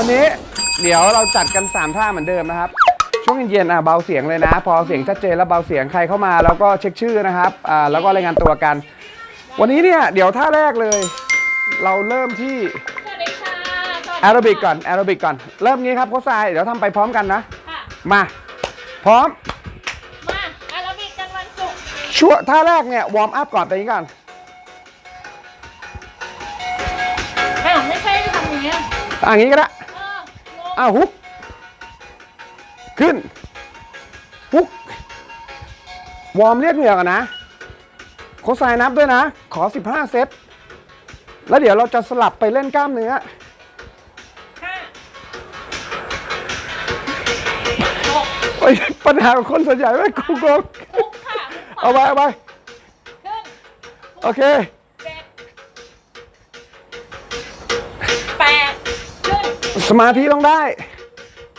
วันนี้เดี๋ยวเราจัดกัน 3 ท่าเหมือนเดิมนะครับ ช่วงเย็นๆอะเบาเสียงเลยนะ พอเสียงชัดเจนแล้วเบาเสียงใครเข้ามาแล้วก็เช็คชื่อนะครับอ่าแล้วก็รายงานตัวกัน วันนี้เนี่ยเดี๋ยวท่าแรกเลย เราเริ่มที่สวัสดีค่ะสวัสดีแอโรบิกก่อนแอโรบิกก่อน เริ่มงี้ครับโค้ชทรายเดี๋ยวทำไปพร้อมกันนะ ค่ะ มาพร้อม มาแอโรบิกกันวันศุกร์ช่วงท่าแรกเนี่ยวอร์มอัพก่อนไปนี้ก่อน อ้าวไม่ใช่ทำอย่างเงี้ยอะอย่างนี้ก็ได้เอองงอ้าวฮุก ขึ้นฮุก วอร์มเรียกเหงื่อก่อนนะ โค้ชทรายนับด้วยนะ ขอ 15 เซต แล้วเดี๋ยวเราจะสลับไปเล่นกล้ามเนื้อห้าหกโอ้ยปัญหาของคนส่วนใหญ่ไม่กูโกงทุกค่ะเอาไปเอาไปขึ้นโอเค สมาธิต้องได้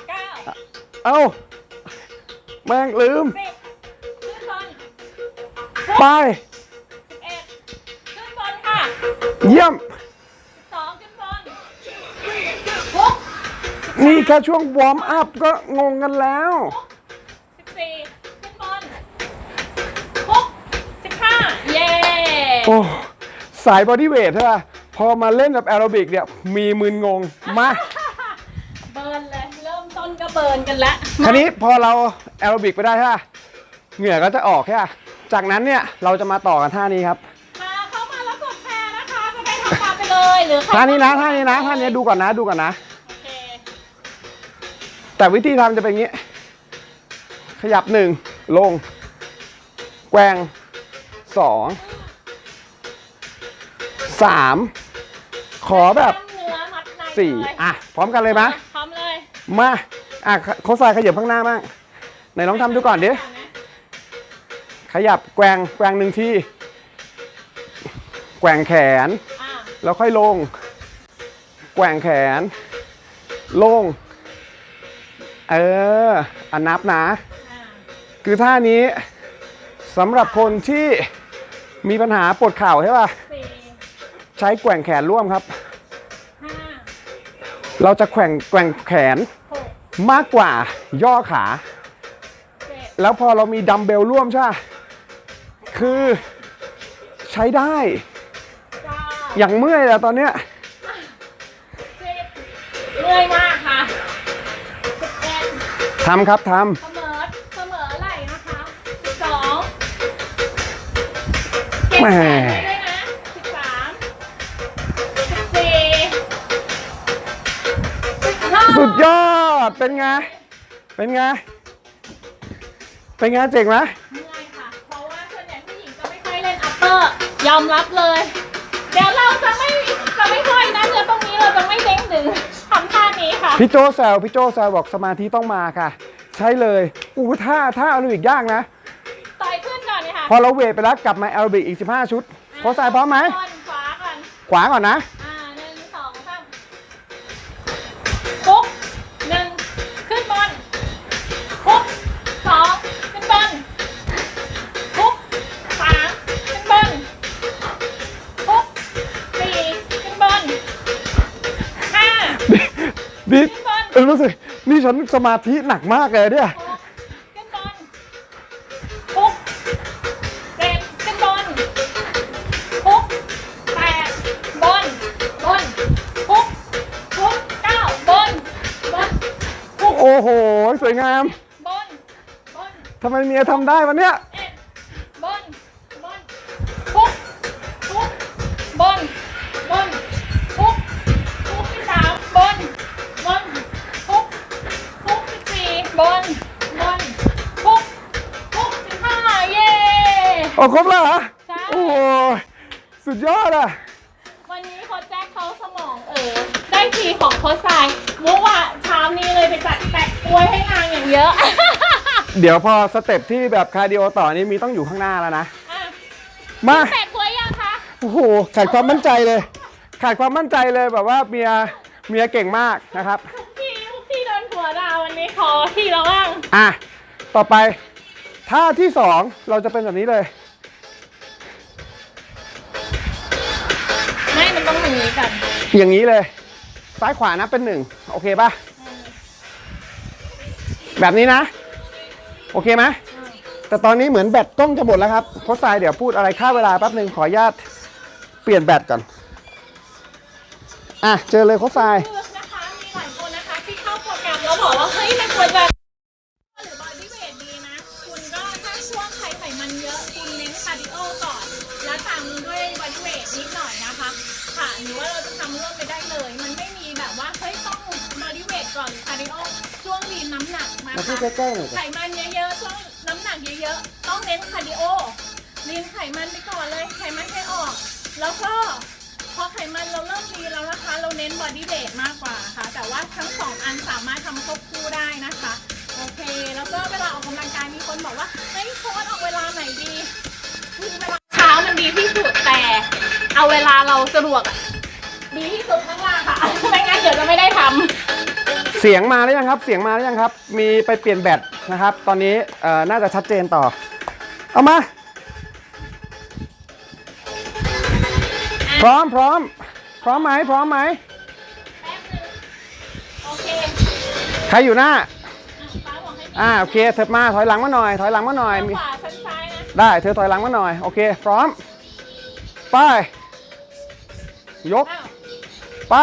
เก้าเอ้า แม่งลืม สิบขึ้นบนไป สิบเอ็ดขึ้นบนค่ะเยี่ยมสองขึ้นบนหกนี่แค่ช่วงวอร์มอัพก็งงกันแล้ว สิบสี่ขึ้นบนหกสิบห้าเย้โอ้ สายบอดี้เวทใช่ป่ะ พอมาเล่นแบบแอโรบิกเนี่ย มีมึนงง มา เบิร์นเลย เริ่ มต้นก็เบิร์นกันแล้วคราวนี้พอเราแอโรบิกไปได้ใช่ป่ะเหงื่อก็จะออกใช่ป่ะจากนั้นเนี่ยเราจะมาต่อกันท่านี้ครับมาเข้ามาแล้วกดแชร์นะคะจะได้ทำตามไปเลยหรือใครท่านี้นะท่านี้นะท่านี้ดูก่อนนะดูก่อนนะ โอเคแต่วิธีทำจะเป็นอย่างนี้ ขยับหนึ่งลง แกว่งสองสามขอแบบกล้ามเนื้อมัดในสี่เลยอะ พร้อมกันเลยมะ พร้อมเลย มา อะโค้ชทรายขยับข้างหน้าบ้างไหนลองทำดูก่อนดิขยับแกว่งแกว่งหนึ่งทีแกว่งแขนอะแล้วค่อยลง แกว่งแขน ลง เอออันนับนะอะคือท่านี้สำหรับคนที่มีปัญหาปวดเข่าใช่ป่ะสี่ใช้แกว่งแขนร่วมครับห้าเราจะแกว่งแกว่งแขนหก มากกว่าย่อขาเจ็ดแล้วพอเรามีดัมเบลร่วมใช่ปะคือใช้ได้เก้าอย่างเมื่อยอะตอนเนี้ยสิบเมื่อยมากค่ะสิบเอ็ดทำครับทเสมอเสมอไหลนะคะสิบสองเก็บำแหมแขนไว้ด้วยนะสิบสามสิบสี่สิบห้าสุดยอด เป็นไง เป็นไง เป็นไงเจ๋งไหมเมื่อยค่ะ เพราะว่าส่วนใหญ่ผู้หญิงจะไม่ค่อยเล่นอัปเปอร์ ยอมรับเลย เดี๋ยวเราจะไม่จะไม่ค่อยนะเดี๋ยวตรงนี้เราจะไม่เด้งดึงทำท่านี้ค่ะ พี่โจแซวพี่โจแซวบอกสมาธิต้องมาค่ะ ใช่เลยอู้ท่าท่าแอโรบิกยากนะ ต่อยขึ้นก่อนเลยค่ะพอเราเวทไปแล้วกลับมาแอโรบิกอีก 15 ชุดโค้ชทรายพร้อมไหม ต้นขวาก่อน ขวาก่อนนะ ออรู้สึกนี่ฉันสมาธิหนักมากเลยเนี่ยหกขึ้นบนปุ๊บเจ็ดขึ้นบนปุ๊บแปดบนบนปุ๊บปุ๊บเก้าบนบนปุ๊บโอ้โห สวยงามบนบนทำไมเมียทำได้วันเนี้ย โอ้ครบแล้วเหรอใช่ โอ้โหสุดยอดอะ วันนี้โค้ชแจ็คเขาสมองเออได้ทีของโค้ชทรายเมื่อวานเช้านี้เลยไปจัดแปะกล้วยให้นางอย่างเยอะ เดี๋ยวพอสเต็ปที่แบบคาร์ดิโอต่อนี้มีต้องอยู่ข้างหน้าแล้วนะ อะมา แปะกล้วยยังคะโอ้โห ขาดความมั่นใจเลย ขาดความมั่นใจเลยแบบว่าเมีย เมียเก่งมากนะครับพี่พี่โดนหัวดาววันนี้ขอพี่แล้วบ้างอะ ต่อไปท่าที่สองเราจะเป็นแบบนี้เลย อย่างนี้เลย ซ้ายขวานับเป็นหนึ่งโอเคป่ะ แบบนี้นะ โอเคไหมแต่ตอนนี้เหมือนแบตกล้องจะหมดแล้วครับโค้ชทรายเดี๋ยวพูดอะไรค่าเวลาแป๊บหนึ่งขออนุญาตเปลี่ยนแบตก่อน อะ เจอเลยโค้ชทราย นะคะมีหลายคนนะคะที่เข้าโปรแกรมแล้วบอกว่าเฮ้ยมันควรจะหรือบอดี้เวทดีนะ คุณก็ถ้าช่วงไขไขมันเยอะ คุณเน้นคาร์ดิโอก่อน แล้วตามด้วยบอดี้เวทนิดหน่อยนะคะ ค่ะหรือว่าเราจะทำร่วมไปได้เลย มันไม่มีแบบว่าเฮ้ยต้องบอดี้เวทก่อนหรือคาร์ดิโอช่วงลีนน้ำหนักนะมาพูดคะใกล้ๆหน่อยไขมันเยอะๆช่วงน้ำหนักเยอะๆ ต้องเน้นคาร์ดิโอลีนไขมันไปก่อนเลย ไขมันให้ออก แล้วก็พอไขมันเราเริ่มดีแล้วนะคะ เราเน้นบอดี้เวทมากกว่าค่ะ แต่ว่าทั้งสองอันสามารถทำควบคู่ได้นะคะ โอเค แล้วก็เวลาออกกำลังกายมีคนบอกว่า เฮ้ยโค้ชออกเวลาไหนดีคือเวลาเช้า มันดีที่สุดแต่เอาเวลาเราสะดวกอะดีที่สุดข้างล่างค่ะ ไม่งั้นเดี๋ยวจะไม่ได้ทำ เสียงมาแล้วยังครับ เสียงมาแล้วยังครับ มีไปเปลี่ยนแบตนะครับ ตอนนี้เอ่อน่าจะชัดเจนต่อ เอามา พร้อมพร้อม พร้อมไหมพร้อมไหมแป๊บนึงโอเคใครอยู่หน้าอะป้าบอกให้อ่าโอเคเถิบมาถอยหลังมาหน่อย ถอยหลังมาหน่อยมี ขวาชั้นซ้ายนะ ได้เธอถอยหลังมาหน่อย โอเค พร้อม ไป ยกอ้าวไป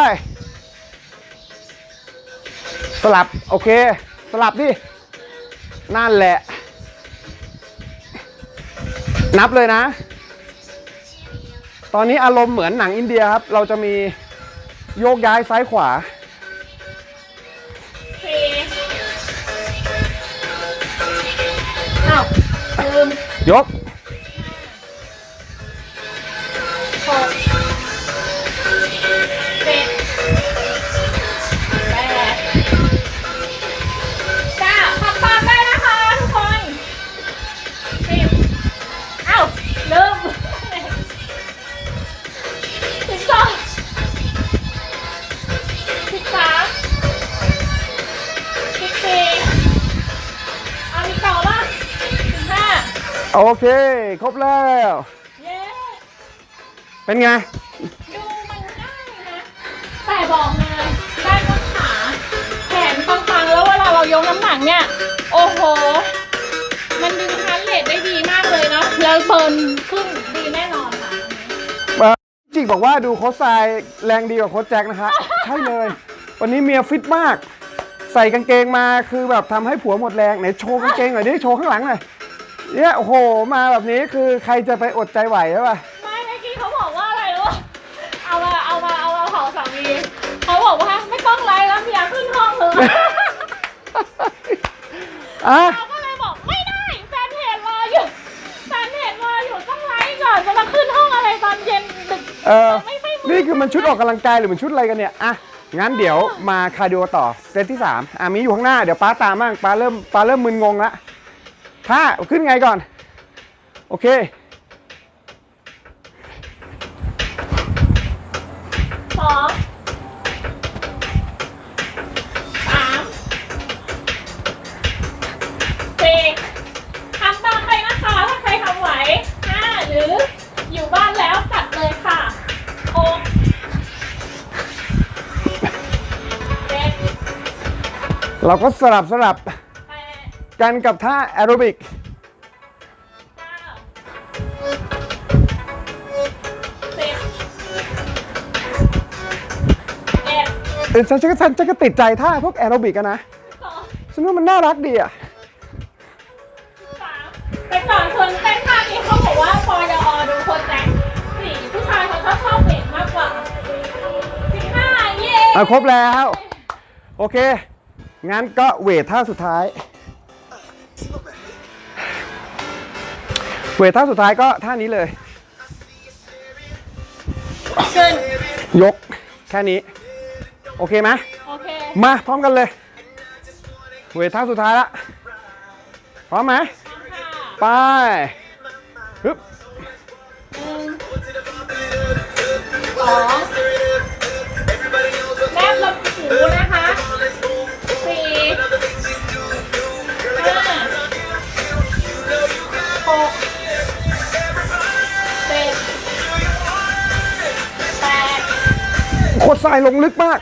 สลับ โอเค สลับดิ นั่นแหละ นับเลยนะ ตอนนี้อารมณ์เหมือนหนังอินเดียครับ เราจะมีโยกย้ายซ้ายขวา ลื โอเค ครบแล้ว เย้เป็นไง ดูมันง่ายนะ แต่บอกเลยได้ต้นขาแขนปังๆ แล้วเวลาเรายกน้ำหนักเนี่ย โอ้โห มันดึงฮาร์ทเรทได้ดีมากเลยเนาะแล้วเบิร์นขึ้นดีแน่นอนค่ะเอ่อจิกบอกว่าดูโค้ชทรายแรงดีกว่าโค้ชแจ็คนะคะใช่เลย วันนี้เมียฟิตมาก ใส่กางเกงมาคือแบบทำให้ผัวหมดแรง ไหนโชว์กางเกงหน่อยดิโชว์ข้างหลังหน่อย เนี่ยโอ้โหมาแบบนี้คือใครจะไปอดใจไหวใช่ป่ะไม่เมื่อกี้เขาบอกว่าอะไรรู้ปะเอามาเอามาเอามาเผาสามีเขาบอกว่าไม่ต้องไลฟ์แล้วเมียขึ้นห้องเลยอะเราก็เลยบอกไม่ได้แฟนเพจรออยู่แฟนเพจรออยู่ต้องไลฟ์ก่อนจะมาขึ้นห้องอะไรตอนเย็นดึกเออไม่ไม่นี่คือมันชุดออกกำลังกายหรือมันชุดอะไรกันเนี่ยอะงั้นเดี๋ยวมาคาร์ดิโอต่อเซตที่สามอะมีอยู่ข้างหน้าเดี๋ยวป้าตามบ้างป้าเริ่มป้าเริ่มมึนงงละ ถ้าขึ้นไงก่อน โอเค สองสามสี่ทำตามไปนะคะ ถ้าใครทำไหวห้าหรืออยู่บ้านแล้วจัดเลยค่ะหกเจ็ดเราก็สลับสลับแปด กันกับท่าแอโรบิกเก้าสิบเอ็ดเออฉันฉันฉันฉันก็ติดใจท่าพวกแอโรบิกอะนะสองฉันว่ามันน่ารักดีอะสามแต่ก่อนคนเต้นท่านี้เขาบอกว่าพอยอดูคนแจ็คสี่ผู้ชายเขาชอบชอบเบรกมากกว่าสิบห้าเย้อะครบแล้ว โอเค งั้นก็เวทท่าสุดท้าย เวทท่าสุดท้ายก็ท่านี้เลย ขึ้น ยกแค่นี้ โอเคไหมโอเค มาพร้อมกันเลย เวทท่าสุดท้ายละพร้อมไหมพร้อมค่ะไปฮึบหนึ่งสองแนบลำหูนะคะ โคตรทรายลงลึกมาก